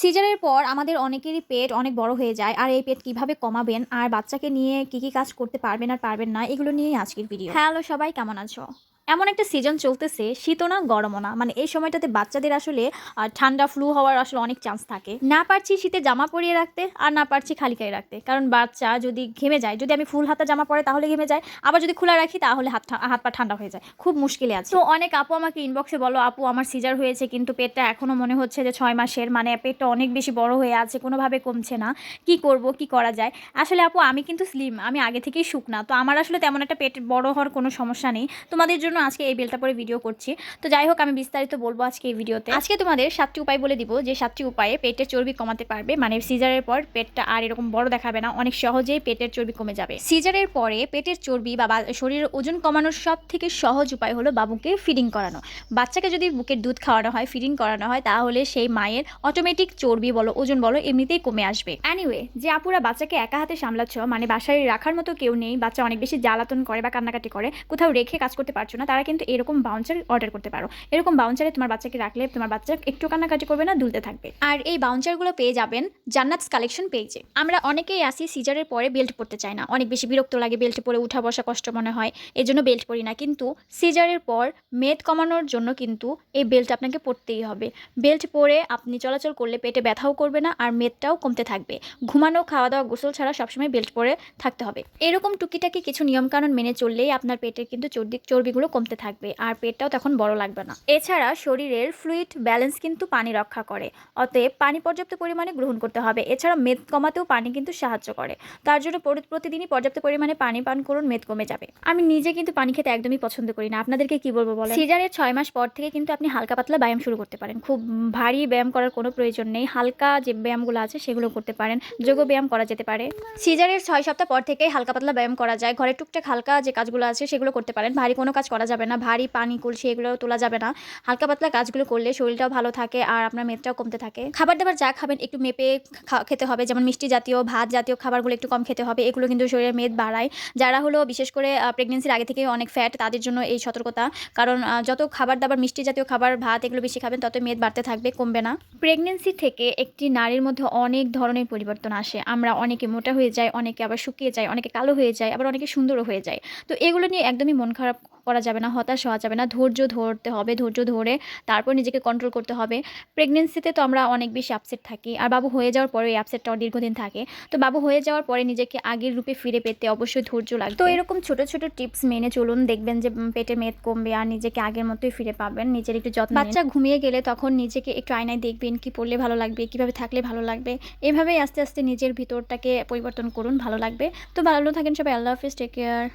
সিজারের পর আমাদের অনেকেরই পেট অনেক বড় হয়ে যায়, আর এই পেট কীভাবে কমাবেন, আর বাচ্চাকে নিয়ে কি কি কাজ করতে পারবেন আর পারবেন না, এগুলো নিয়েই আজকের ভিডিও হ্যালো সবাই, কেমন আছো? এমন একটা সিজন চলতেছে, শীতও না, গরমও না। মানে এই সময়টাতে বাচ্চাদের আসলে ঠান্ডা ফ্লু হওয়ার আসলে অনেক চান্স থাকে। না পারছি শীতে জামা পরিয়ে রাখতে, আর না পারছি খালি গায়ে রাখতে। কারণ বাচ্চা যদি ঘেমে যায়, যদি আমি ফুল হাতা জামা পরে তাহলে ঘেমে যায়, আবার যদি খোলা রাখি তাহলে হাত হাত পা ঠান্ডা হয়ে যায়। খুব মুশকিলে আছে। তো অনেক আপু আমাকে ইনবক্সে বলো, আপু, আমার সিজার হয়েছে, কিন্তু পেটটা এখনও মনে হচ্ছে যে ছয় মাসের। মানে পেটটা অনেক বেশি বড় হয়ে আছে, কোনোভাবে কমছে না। কি করব, কি করা যায়? আসলে আপু, আমি কিন্তু স্লিম আমি আগে থেকেই শুকনা তো আমার আসলে তেমন একটা পেট বড় হওয়ার কোনো সমস্যা নেই। তোমাদের জন্য আজকে এই বেলটা পরে ভিডিও করছি। তো যাই হোক, আমি বিস্তারিত বলব আজকে এই ভিডিওতে। আজকে তোমাদের সাতটি উপায় বলে দিব, যে সাতটি উপায়ে পেটের চর্বি কমাতে পারবে। মানে সিজারের পর পেটটা আর এরকম বড় দেখাবে না, অনেক সহজেই পেটের চর্বি কমে যাবে। সিজারের পরে পেটের চর্বি বা- শরীরের ওজন কমানোর সব থেকে সহজ উপায় হলো বাবুকে ফিডিং করানো। বাচ্চাকে যদি বুকের দুধ খাওয়ানো হয় ফিডিং করানো হয়, তাহলে সেই মায়ের অটোমেটিক চর্বি বলো, ওজন বলো, এমনিতেই কমে আসবে। অ্যানিওয়ে যে আপুরা বাচ্চাকে একা হাতে সামলাচ্ছ মানে বাসায় রাখার মতো কেউ নেই, বাচ্চা অনেক বেশি জ্বালাতন করে বা কান্নাকাটি করে, কোথাও রেখে কাজ করতে পারছ না তারা কিন্তু এরকম বাউন্সার অর্ডার করতে পারো। এরকম বাউন্সারে তোমার বাচ্চাকে রাখলে তোমার বাচ্চা একটু কান্নাকাটি করবে না, দুলতে থাকবে। আর এই বাউন্সারগুলো পেয়ে যাবেন জান্নাতস কালেকশন পেজে আমরা অনেকেই আসি সিজারের পরে বেল্ট পরতে চাই না। অনেক বেশি বিরক্ত লাগে বেল্ট পরে উঠা বসা কষ্ট মনে হয় এই জন্য বেল্ট পরি না। কিন্তু সিজারের পর মেদ কমানোর জন্য কিন্তু এই বেল্ট আপনাকে পরতেই হবে। বেল্ট পরে আপনি চলাচল করলে পেটে ব্যথাও করবে না আর মেদটাও কমতে থাকবে। ঘুমানো খাওয়া দাওয়া গোসল ছাড়া সবসময় বেল্ট পরে থাকতে হবে। এরকম টুকিটাকি কিছু নিয়মকানুন মেনে চললেই আপনার পেটের কিন্তু চর্বি চর্বিগুলো কমতে থাকবে, আর পেটটাও তখন বড় লাগবে না। এছাড়া শরীরের ফ্লুইড ব্যালেন্স কিন্তু পানি রক্ষা করে। অতএব পানি পর্যাপ্ত পরিমাণে গ্রহণ করতে হবে। এছাড়া মেদ কমাতেও পানি কিন্তু সাহায্য করে। তার জন্য প্রতিদিনই পর্যাপ্ত পরিমাণে পানি পান করুন, মেদ কমে যাবে। আমি নিজে কিন্তু পানি খেতে একদমই পছন্দ করি না। আপনাদেরকে কি বলব বলেন? সিজারের ছয় মাস পর থেকে কিন্তু আপনি হালকা পাতলা ব্যায়াম শুরু করতে পারেন। খুব ভারী ব্যায়াম করার কোনো প্রয়োজন নেই। হালকা যে ব্যায়ামগুলো আছে সেগুলো করতে পারেন। যোগ ব্যায়াম করা যেতে পারে। সিজারের ছয় সপ্তাহ পর থেকে হালকা পাতলা ব্যায়াম করা যায়। ঘরে টুকটাক হালকা যে কাজগুলো আছে সেগুলো করতে পারেন। ভারী কোনো কাজ যাবে না। ভারী পানি, কলসি এগুলো তোলা যাবে না। হালকা পাতলা কাজগুলো করলে শরীরটাও ভালো থাকে আর আপনার মেদটাও কমতে থাকে। খাবার দাবার যা খাবেন একটু মেপে খেতে হবে। যেমন মিষ্টি জাতীয়, ভাত জাতীয় খাবারগুলো একটু কম খেতে হবে। এগুলো কিন্তু শরীরের মেদ বাড়ায়। যারা হলো বিশেষ করে প্রেগনেন্সির আগে থেকে অনেক ফ্যাট তাদের জন্য এই সতর্কতা। কারণ যত খাবার দাবার, মিষ্টি জাতীয় খাবার, ভাত এগুলো বেশি খাবেন, তত মেদ বাড়তে থাকবে, কমবে না। প্রেগনেন্সি থেকে একটি নারীর মধ্যে অনেক ধরনের পরিবর্তন আসে। আমরা অনেকে মোটা হয়ে যাই, অনেকে আবার শুকিয়ে যায়, অনেকে কালো হয়ে যায়, আবার অনেকে সুন্দরও হয়ে যায়। তো এগুলো নিয়ে একদমই মন খারাপ করা যাবে না, হতাশ হওয়া যাবে না। ধৈর্য ধরতে হবে, ধৈর্য ধরে তারপর নিজেকে কন্ট্রোল করতে হবে। প্রেগনেন্সিতে তো আমরা অনেক বেশি আপসেট থাকি। আর বাবু হয়ে যাওয়ার পরে ওই আপসেটটাও দীর্ঘদিন থাকে। তো বাবু হয়ে যাওয়ার পরে নিজেকে আগের রূপে ফিরে পেতে অবশ্যই ধৈর্য লাগবে। তো এরকম ছোট ছোট টিপস মেনে চলুন। দেখবেন যে পেটে মেদ কমবে আর নিজেকে আগের মতোই ফিরে পাবেন। নিজের একটু যত্ন বাচ্চা ঘুমিয়ে গেলে তখন নিজেকে একটু আয়নায় দেখবেন, কি পড়লে ভালো লাগবে, কীভাবে থাকলে ভালো লাগবে। এভাবেই আস্তে আস্তে নিজের ভিতরটাকে পরিবর্তন করুন, ভালো লাগবে। তো ভালো থাকেন সবাই। আল্লাহ হাফিজ। Take care